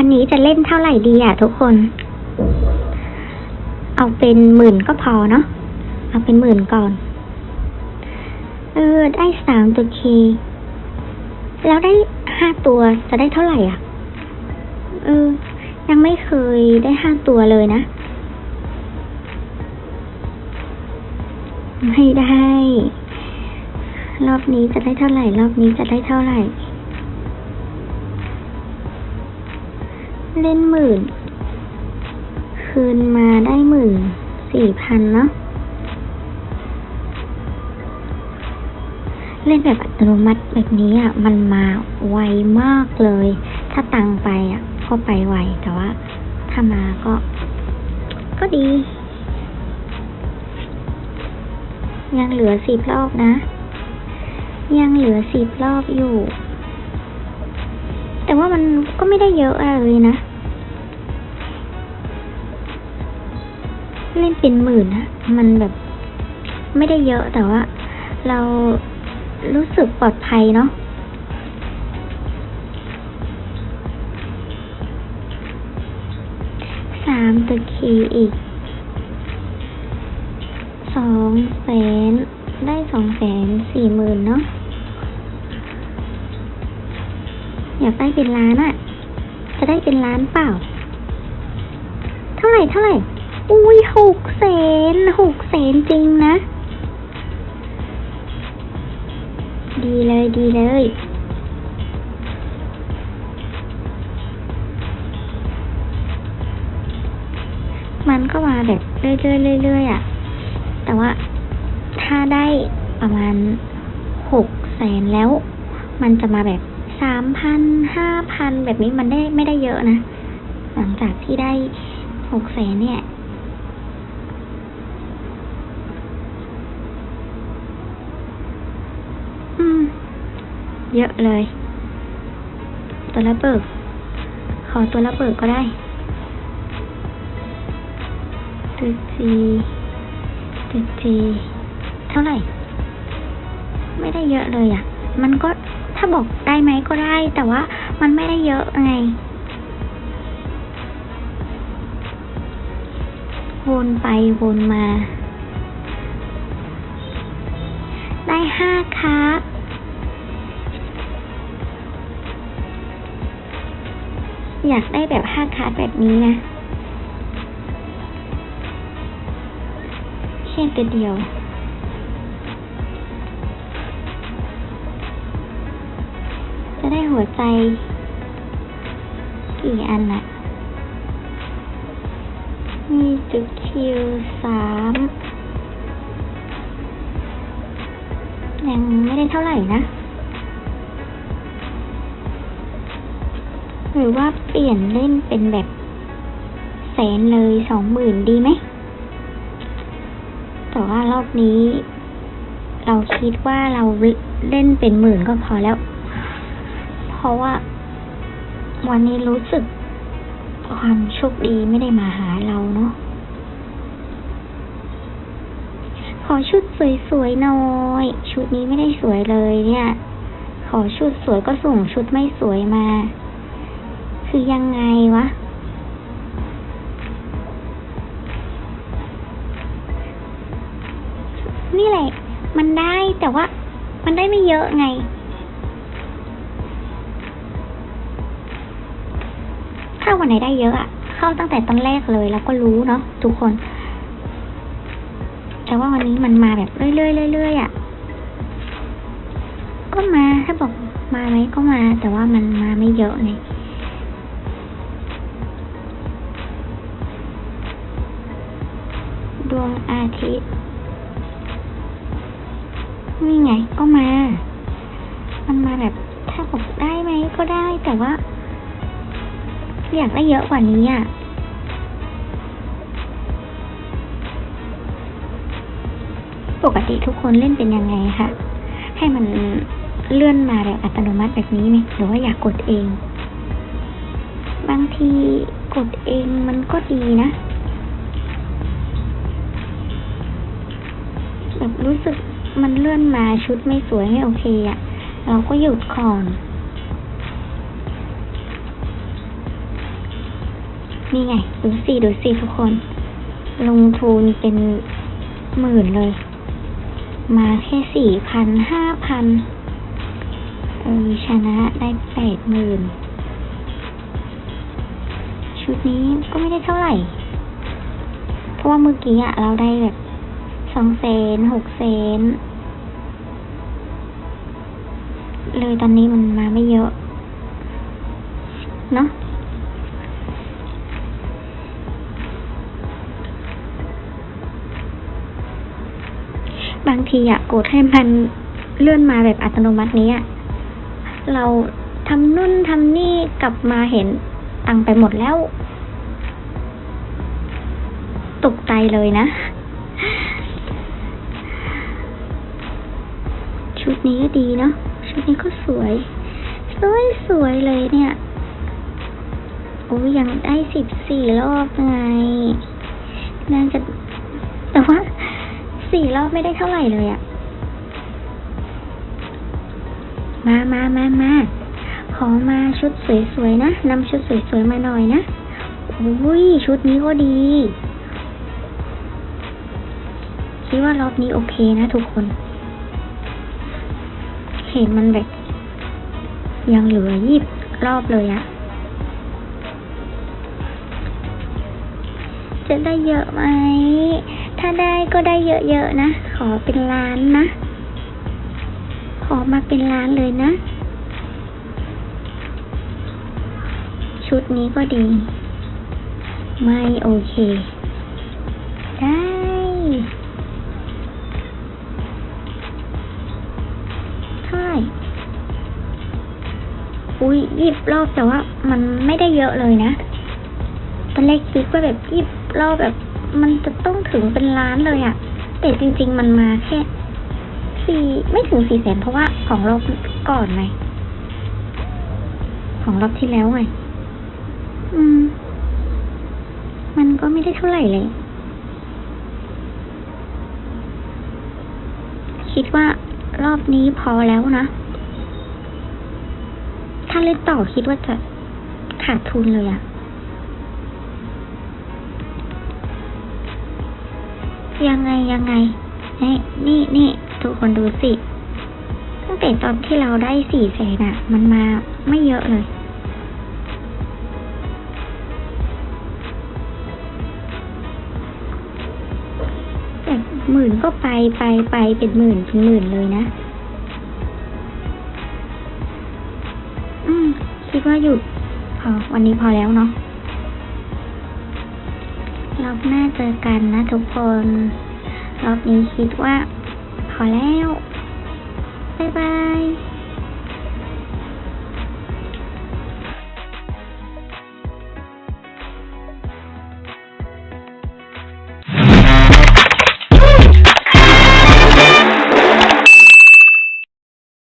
วันนี้จะเล่นเท่าไหร่ดีอะ ทุกคน เอาเป็นหมื่นก็พอเนาะ เอาเป็นหมื่นก่อน เออ ได้สามตัวเค แล้วได้ห้าตัวจะได้เท่าไหร่อะ เออ ยังไม่เคยได้ห้าตัวเลยนะ ไม่ได้ รอบนี้จะได้เท่าไหร่ รอบนี้จะได้เท่าไหร่ เล่นหมื่น คืนมาได้หมื่นสี่พันเนาะเล่นแบบอัตโนมัติแบบนี้อะมันมาไวมากเลย ถ้าตังไปอะก็ไปไวแต่ว่า ถ้ามาก็ ก็ดี ยังเหลือสิบรอบนะ ยังเหลือสิบรอบอยู่ แต่ว่ามันก็ไม่ได้เยอะอะไรเลยนะ เล่นเป็นหมื่นอะมันแบบไม่ได้เยอะแต่ว่า เรารู้สึกปลอดภัยเนาะสามตัวคีอีกสองแสนได้สองแสนสี่หมื่นเนาะอยากได้เป็นล้านอะจะได้เป็นล้านเปล่า เท่าไหร่เท่าไหร่ อุ้ยหกแสนหกแสนจริงนะ ดีเลยดีเลยมันก็มาแบบเรื่อยๆเรื่อยๆอะ แต่ว่าถ้าได้ประมาณหกแสนแล้ว มันจะมาแบบสามพันห้าพันแบบนี้มันได้ไม่ได้เยอะนะ หลังจากที่ได้หกแสนเนี่ย อืม เยอะเลย ตัวละเบิก ขอตัวละเบิกก็ได้ตัวจีตัวจีเท่าไหร่ ไม่ได้เยอะเลยอะ่ะ มันก็ถ้าบอกได้ไหมก็ได้ แต่ว่ามันไม่ได้เยอะไงวนไปวนมา ได้ห้าครับ อยากได้แบบห้าคาร์ดแบบนี้นะแค่ตัวเดียวจะได้หัวใจ กี่อันน่ะมีจุดคิวสามยังไม่ได้เท่าไหร่นะ หรือว่าเปลี่ยนเล่นเป็นแบบแสนเลยสองหมื่นดีไหม แต่ว่ารอบนี้ เราคิดว่าเราเล่นเป็นหมื่นก็พอแล้ว เพราะว่า วันนี้รู้สึกความโชคดีไม่ได้มาหาเราเนาะขอชุดสวยๆหน่อย ชุดนี้ไม่ได้สวยเลยเนี่ย ขอชุดสวยก็ส่งชุดไม่สวยมา คือยังไงวะ นี่แหละ มันได้แต่ว่า มันได้ไม่เยอะไง ถ้าวันไหนได้เยอะอะเข้าตั้งแต่ตอนแรกเลยแล้วก็รู้เนาะทุกคน แต่ว่าวันนี้มันมาแบบเรื่อยๆเรื่อยๆอะก็มาถ้าบอกมาไหมก็มา แต่ว่ามันมาไม่เยอะไง ดวงอาทิตย์ นี่ไงก็มา มันมาแบบถ้าบอกได้ไหมก็ได้แต่ว่า อยากได้เยอะกว่านี้อะปกติทุกคนเล่นเป็นยังไงคะให้มันเลื่อนมาแบบอัตโนมัติแบบนี้ไหมหรือว่าอยากกดเอง บางทีกดเองมันก็ดีนะ รู้สึกมันเลื่อนมาชุดไม่สวยไม่โอเคอะ่ะ เราก็หยุดก่อน นี่ไง ดูสิดูสิทุกคน ลงทุนเป็นหมื่นเลย มาแค่สี่พันห้าพันเออชนะได้แปดหมื่นชุดนี้ก็ไม่ได้เท่าไหร่ เพราะว่าเมื่อกี้อะเราได้แบบ องเซนหกเซนเลยตอนนี้มันมาไม่เยอะ เนาะบางทีอะกดให้มันเลื่อนมาแบบอัตโนมัตินี้อะเราทำนู่นทำนี่กลับมาเห็นตังไปหมดแล้ว ตกใจเลยนะ นี้ก็ดีเนาะชุดนี้ก็สวย สวยสวยเลยเนี่ยโอ้ยยังได้สิบสี่รอบไงน่าจะแต่ว่าสี่รอบไม่ได้เท่าไหร่เลยอะมามามามาขอมาชุดสวยๆนะนำชุดสวยๆมาหน่อยนะอุ้ยชุดนี้ก็ดี คิดว่ารอบนี้โอเคนะทุกคน ห็นมันแบบ ยังเหลือยีบรอบเลยอะจะได้เยอะไหม ถ้าได้ก็ได้เยอะๆนะ ขอเป็นล้านนะ ขอมาเป็นล้านเลยนะ ชุดนี้ก็ดี ไม่โอเค ยยิบรอบแต่ว่ามันไม่ได้เยอะเลยนะตอนแรกคิดว่าแบบยิบรอบแบบ มันจะต้องถึงเป็นล้านเลยอะแต่จริง ๆ มันมาแค่สี่ไม่ถึงสี่แสนเพราะว่าของรอบก่อนไงของรอบที่แล้วไงอืม มันก็ไม่ได้เท่าไหร่เลย คิดว่ารอบนี้พอแล้วนะ ถ้าเล่นต่อคิดว่าจะขาดทุนเลยอะยังไงยังไง นี่นี่นี่ทุกคนดูสิตั้งแต่ตอนที่เราได้สี่แสนอะมันมาไม่เยอะเลย แต่หมื่นก็ไปไปไปเป็นหมื่นเป็นหมื่นเลยนะ คิดว่าหยุดพอวันนี้พอแล้วเนาะรอบหน้าเจอกันนะทุกคน รอบนี้คิดว่า พอแล้ว บ๊ายบาย